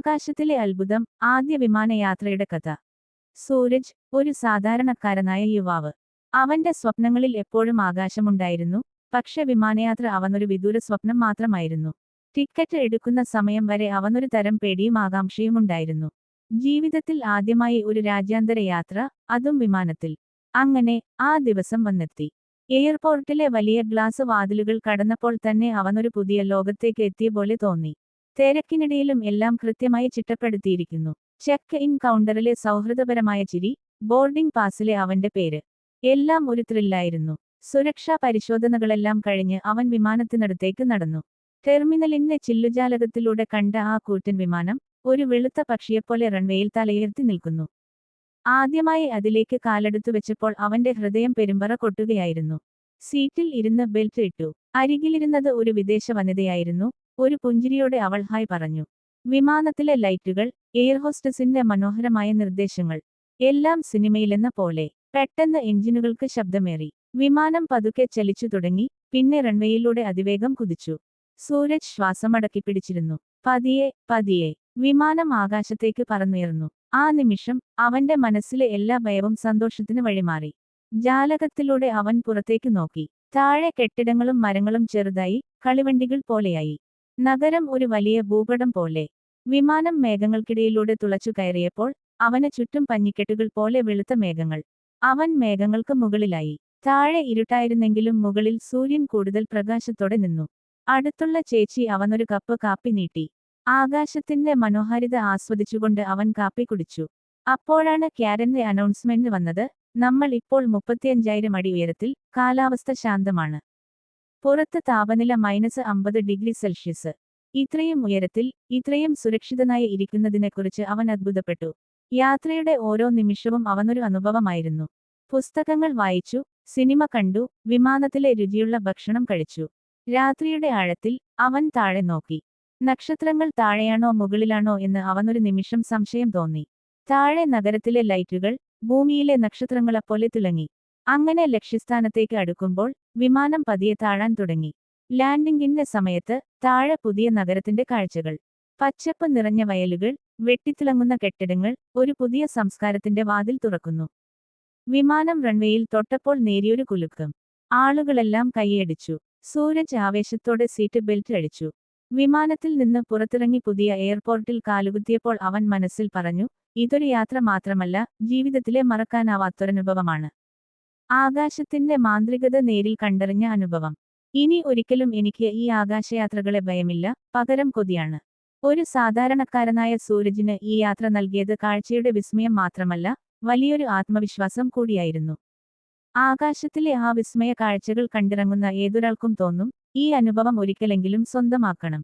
ആകാശത്തിലെ അത്ഭുതം ആദ്യ വിമാനയാത്രയുടെ കഥ. സൂരജ് ഒരു സാധാരണക്കാരനായ യുവാവ്. അവന്റെ സ്വപ്നങ്ങളിൽ എപ്പോഴും ആകാശമുണ്ടായിരുന്നു പക്ഷെ വിമാനയാത്ര അവനൊരു വിദൂര സ്വപ്നം മാത്രമായിരുന്നു. ടിക്കറ്റ് എടുക്കുന്ന സമയം വരെ അവനൊരു തരം പേടിയും ആകാംക്ഷയും ഉണ്ടായിരുന്നു ജീവിതത്തിൽ ആദ്യമായി ഒരു രാജ്യാന്തര യാത്ര അതും വിമാനത്തിൽ. അങ്ങനെ ആ ദിവസം വന്നെത്തി. എയർപോർട്ടിലെ വലിയ ഗ്ലാസ് വാതിലുകൾ കടന്നപ്പോൾ തന്നെ അവനൊരു പുതിയ ലോകത്തേക്ക് എത്തിയ പോലെ തോന്നി. തിരക്കിനിടയിലും എല്ലാം കൃത്യമായി ചിട്ടപ്പെടുത്തിയിരിക്കുന്നു. ചെക്ക് ഇൻ കൗണ്ടറിലെ സൗഹൃദപരമായ ചിരി ബോർഡിംഗ് പാസിലെ അവന്റെ പേര് എല്ലാം ഒരു ത്രില്ലായിരുന്നു. സുരക്ഷാ പരിശോധനകളെല്ലാം കഴിഞ്ഞ് അവൻ വിമാനത്തിനടുത്തേക്ക് നടന്നു. ടെർമിനലിന്റെ ചില്ലുജാലകത്തിലൂടെ കണ്ട ആ കൂറ്റൻ വിമാനം ഒരു വെളുത്ത പക്ഷിയെപ്പോലെ റൺവേയിൽ തലയുയർത്തി നിൽക്കുന്നു. ആദ്യമായി അതിലേക്ക് കാലെടുത്തു വെച്ചപ്പോൾ അവന്റെ ഹൃദയം പെരുമ്പറ കൊട്ടുകയായിരുന്നു. സീറ്റിൽ ഇരുന്ന് ബെൽറ്റ് ഇട്ടു. അരികിലിരുന്നത് ഒരു വിദേശ വനിതയായിരുന്നു. ഒരു പുഞ്ചിരിയോടെ അവൾ ഹായ് പറഞ്ഞു. വിമാനത്തിലെ ലൈറ്റുകൾ എയർ ഹോസ്റ്റസിന്റെ മനോഹരമായ നിർദ്ദേശങ്ങൾ എല്ലാം സിനിമയിലെന്ന പോലെ. പെട്ടെന്ന് എഞ്ചിനുകൾക്ക് ശബ്ദമേറി. വിമാനം പതുക്കെ ചലിച്ചു തുടങ്ങി പിന്നെ റൺവേയിലൂടെ അതിവേഗം കുതിച്ചു. സൂരജ് ശ്വാസമടക്കി പിടിച്ചിരുന്നു. പതിയെ പതിയെ. വിമാനം ആകാശത്തേക്ക് പറന്നുയർന്നു. ആ നിമിഷം അവന്റെ മനസ്സിലെ എല്ലാ ഭയവും സന്തോഷത്തിന് വഴിമാറി. ജാലകത്തിലൂടെ അവൻ പുറത്തേക്ക് നോക്കി. താഴെ കെട്ടിടങ്ങളും മരങ്ങളും ചെറുതായി കളിവണ്ടികൾ പോലെയായി. നഗരം ഒരു വലിയ ഭൂപടം പോലെ. വിമാനം മേഘങ്ങൾക്കിടയിലൂടെ തുളച്ചു കയറിയപ്പോൾ അവന് ചുറ്റും പഞ്ഞിക്കെട്ടുകൾ പോലെ വെളുത്ത മേഘങ്ങൾ. അവൻ മേഘങ്ങൾക്ക് മുകളിലായി. താഴെ ഇരുട്ടായിരുന്നെങ്കിലും മുകളിൽ സൂര്യൻ കൂടുതൽ പ്രകാശത്തോടെ നിന്നു. അടുത്തുള്ള ചേച്ചി അവനൊരു കപ്പ് കാപ്പി നീട്ടി. ആകാശത്തിന്റെ മനോഹാരിത ആസ്വദിച്ചുകൊണ്ട് അവൻ കാപ്പി കുടിച്ചു. അപ്പോഴാണ് ക്യാരന്റെ അനൗൺസ്മെന്റ് വന്നത് നമ്മൾ ഇപ്പോൾ മുപ്പത്തിയഞ്ചായിരം അടി ഉയരത്തിൽ കാലാവസ്ഥ ശാന്തമാണ്. പുറത്ത് താപനില മൈനസ് അമ്പത് ഡിഗ്രി സെൽഷ്യസ്. ഇത്രയും ഉയരത്തിൽ ഇത്രയും സുരക്ഷിതനായി ഇരിക്കുന്നതിനെക്കുറിച്ച് അവൻ അത്ഭുതപ്പെട്ടു. യാത്രയുടെ ഓരോ നിമിഷവും അവനൊരു അനുഭവമായിരുന്നു. പുസ്തകങ്ങൾ വായിച്ചു സിനിമ കണ്ടു വിമാനത്തിലെ രുചിയുള്ള ഭക്ഷണം കഴിച്ചു. രാത്രിയുടെ ആഴത്തിൽ അവൻ താഴെ നോക്കി. നക്ഷത്രങ്ങൾ താഴെയാണോ മുകളിലാണോ എന്ന് അവനൊരു നിമിഷം സംശയം തോന്നി. താഴെ നഗരത്തിലെ ലൈറ്റുകൾ ഭൂമിയിലെ നക്ഷത്രങ്ങളെപ്പോലെ തിളങ്ങി. അങ്ങനെ ലക്ഷ്യസ്ഥാനത്തേക്ക് അടുക്കുമ്പോൾ വിമാനം പതിയെ താഴാൻ തുടങ്ങി. ലാൻഡിംഗിന്റെ സമയത്ത് താഴെ പുതിയ നഗരത്തിന്റെ കാഴ്ചകൾ. പച്ചപ്പ് നിറഞ്ഞ വയലുകൾ വെട്ടിത്തിളങ്ങുന്ന കെട്ടിടങ്ങൾ ഒരു പുതിയ സംസ്കാരത്തിന്റെ വാതിൽ തുറക്കുന്നു. വിമാനം റൺവേയിൽ തൊട്ടപ്പോൾ നേരിയൊരു കുലുക്കം. ആളുകളെല്ലാം കൈയടിച്ചു. സൂരജ് ആവേശത്തോടെ സീറ്റ് ബെൽറ്റ് അടിച്ചു വിമാനത്തിൽ നിന്ന് പുറത്തിറങ്ങി പുതിയ എയർപോർട്ടിൽ കാലുകുത്തിയപ്പോൾ അവൻ മനസ്സിൽ പറഞ്ഞു ഇതൊരു യാത്ര മാത്രമല്ല ജീവിതത്തിലെ മറക്കാനാവാത്തൊരനുഭവമാണ്. ആകാശത്തിന്റെ മാന്ത്രികത നേരിൽ കണ്ടറിഞ്ഞ അനുഭവം. ഇനി ഒരിക്കലും എനിക്ക് ഈ ആകാശയാത്രകളെ ഭയമില്ല പകരം കൊതിയാണ്. ഒരു സാധാരണക്കാരനായ സൂരജിന് ഈ യാത്ര നൽകിയത് കാഴ്ചയുടെ വിസ്മയം മാത്രമല്ല വലിയൊരു ആത്മവിശ്വാസം കൂടിയായിരുന്നു. ആകാശത്തിലെ ആ വിസ്മയ കാഴ്ചകൾ കണ്ടിറങ്ങുന്ന ഏതൊരാൾക്കും തോന്നും ഈ അനുഭവം ഒരിക്കലെങ്കിലും സ്വന്തമാക്കണം.